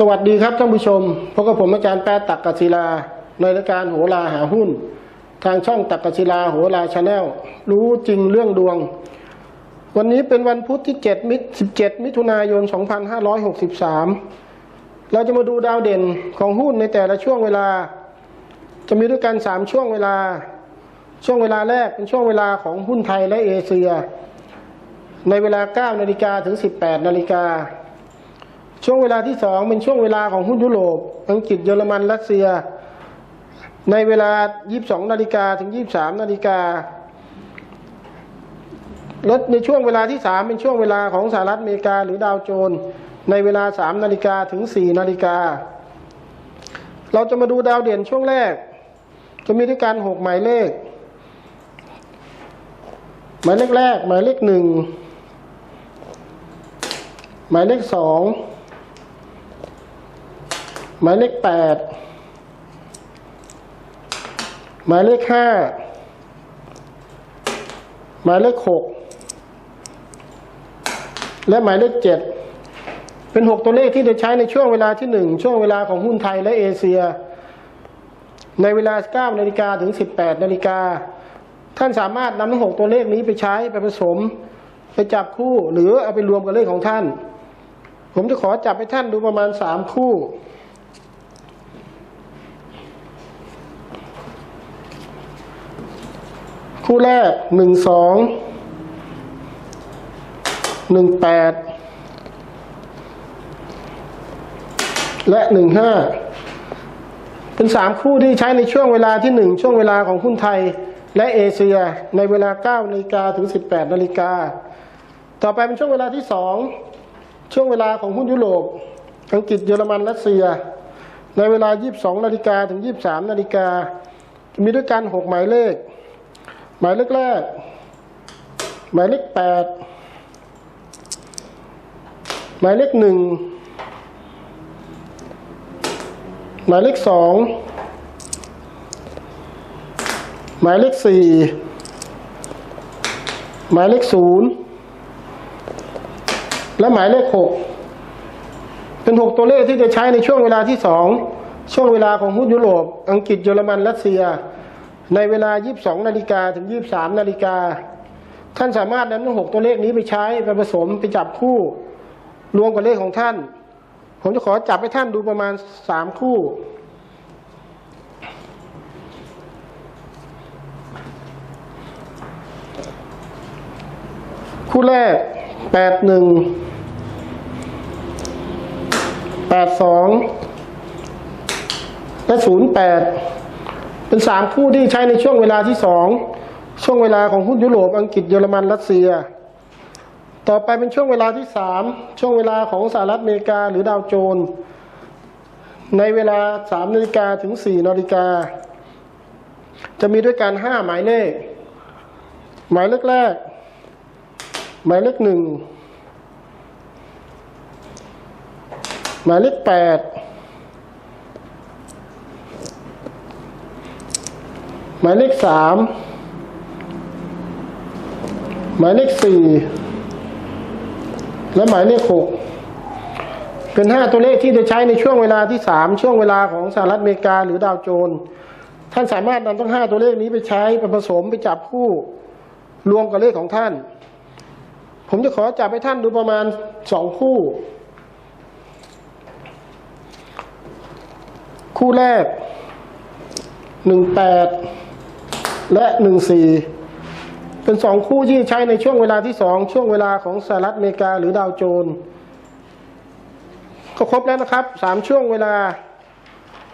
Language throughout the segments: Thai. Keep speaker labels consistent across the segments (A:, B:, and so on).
A: สวัสดีครับท่านผู้ชมพบกับผมอาจารย์แปะตักกศิลา ในรายการโหราหาหุ้น ทางช่องตักกศิลาโหราชาแนลรู้จริงเรื่องดวง วันนี้เป็นวันพุธที่7มิ17 มิถุนายน 2563 เราจะมาดูดาวเด่นของหุ้นในแต่ละช่วงเวลา จะมีด้วยกัน 3 ช่วงเวลา ช่วงเวลาแรกเป็นช่วงเวลาของหุ้นไทยและเอเชีย ในเวลา 9 นาฬิกาถึง 18 นาฬิกา ช่วงเวลาที่สองเป็นช่วงเวลาของหุ้นยุโรป อังกฤษเยอรมันรัสเซีย ในเวลา 22 นาฬิกาถึง 23 นาฬิกาและในช่วงเวลาที่สามเป็นช่วงเวลาของสหรัฐอเมริกาหรือดาวโจนส์ในเวลา 3 นาฬิกาถึง 4 นาฬิกา เราจะมาดูดาวเด่นช่วงแรก จะมีด้วยกัน6หมายเลข หมายเลขแรก หมายเลขหนึ่งหมายเลขสอง มายเลขแปดหมายเลขห้าหมายเลขหกและหมายเลขเจ็ดเป็นหกตัวเลขที่จะใช้ในช่วงเวลาที่หนึ่งช่วงเวลาของหุ้นไทยและเอเชีย ในเวลา9นาฬิกาถึง18นาฬิกาท่านสามารถนำทั้งหกตัวเลขนี้ไปใช้ไปผสม ไปจับคู่หรือเอาไปรวมกับเลขของท่าน ผมจะขอจับให้ท่านดูประมาณสามคู่ คู่แรกหนึ่งสองหนึ่งแปดและหนึ่งห้าเป็นสามคู่ที่ใช้ในช่วงเวลาที่หนึ่งช่วงเวลาของหุ้นไทยและเอเชียในเวลาเก้านาฬิกาถึงสิบแปดนาฬิกาต่อไปเป็นช่วงเวลาที่สองช่วงเวลาของหุ้นยุโรป อังกฤษเยอรมันรัสเซีย ในเวลา 22นาฬิกาถึง 23นาฬิกามีด้วยกัน 6 หมายเลข หมายเลขแรก หมายเลขแปดหมายเลขหนึ่งหมายเลขสองหมายเลขสี่หมายเลขศูนย์และหมายเลขหกเป็นหกตัวเลขที่จะใช้ในช่วงเวลาที่สองช่วงเวลาของหุ้นยุโรป อังกฤษเยอรมันรัสเซีย ในเวลา 22 นาฬิกาถึง 23 นาฬิกา ท่านสามารถนำทั้งหกตัวเลขนี้ไปใช้ไปผสมไปจับคู่รวมกับเลขของท่าน ผมจะขอจับให้ท่านดูประมาณสามคู่ คู่แรกแปดหนึ่งแปดสองและศูนย์แปด เป็นสามคู่ที่ใช้ในช่วงเวลาที่สองช่วงเวลาของหุ้นยุโรปอังกฤษเยอรมันรัสเซีย ต่อไปเป็นช่วงเวลาที่สามช่วงเวลาของสหรัฐอเมริกาหรือดาวโจนส์ในเวลาสามนาฬิกาถึงสี่นาฬิกา จะมีด้วยกันห้าหมายเลข หมายเลขแรก หมายเลขหนึ่งหมายเลขแปด หมายเลขสามหมายเลขสี่และหมายเลขหกเป็นห้าตัวเลขที่จะใช้ในช่วงเวลาที่สามช่วงเวลาของสหรัฐอเมริกาหรือดาวโจนส์ท่านสามารถนำทั้งห้าตัวเลขนี้ไปใช้ไปผสมไปจับคู่รวมกับเลขของท่าน ผมจะขอจับให้ท่านดูประมาณสองคู่ คู่แรกหนึ่งแปด และหนึ่งสี่เป็นสองคู่ที่ใช้ในช่วงเวลาที่สองช่วงเวลาของสหรัฐอเมริกาหรือดาวโจนส์ก็ครบแล้วนะครับสามช่วงเวลา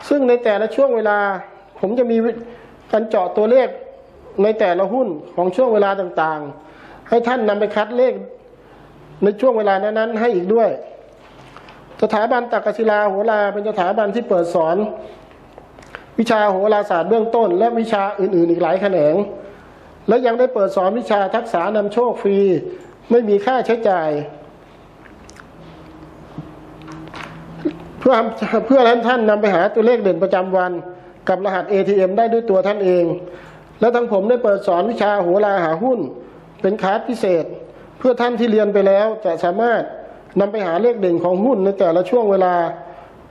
A: ซึ่งในแต่ละช่วงเวลา ผมจะมีการเจาะตัวเลขในแต่ละหุ้นของช่วงเวลาต่างๆ ให้ท่านนำไปคัดเลขในช่วงเวลานั้นๆให้อีกด้วย สถาบันตักศิลาโหราเป็นสถาบันที่เปิดสอน วิชาโหราศาสตร์เบื้องต้น และวิชาอื่น ๆ อีกหลายแขนง และยังได้เปิดสอนวิชาทักษะนำโชคฟรี ไม่มีค่าใช้จ่าย เพื่อเพื่อให้ท่านนำไปหาตัวเลขเด่นประจำวัน กับรหัส ATM ได้ด้วยตัวท่านเอง และทั้งผมได้เปิดสอนวิชาโหราหาหุ้น เป็นคลาสพิเศษ เพื่อท่านที่เรียนไปแล้วจะสามารถนำไปหาเลขเด่นของหุ้นในแต่ละช่วงเวลา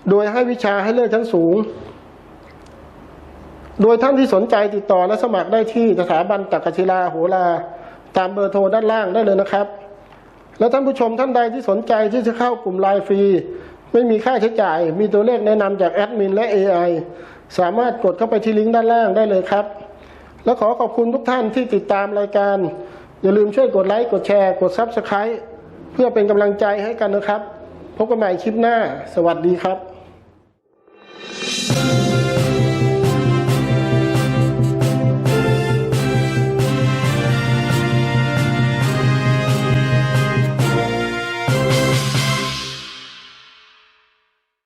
A: โดยให้วิชาให้เลิกชั้นสูง โดยท่านที่สนใจติดต่อและสมัครได้ที่สถาบันตักกศิลาโหรา ตามเบอร์โทรด้านล่างได้เลยนะครับ และท่านผู้ชมท่านใดที่สนใจที่จะเข้ากลุ่มไลน์ฟรี ไม่มีค่าใช้จ่าย มีตัวเลขแนะนำจากแอดมินและ AI สามารถกดเข้าไปที่ลิงก์ด้านล่างได้เลยครับ และขอขอบคุณทุกท่านที่ติดตามรายการ อย่าลืมช่วยกดไลค์กดแชร์กด Subscribe เพื่อเป็นกำลังใจให้กันนะครับ พบกันใหม่คลิปหน้า สวัสดีครับ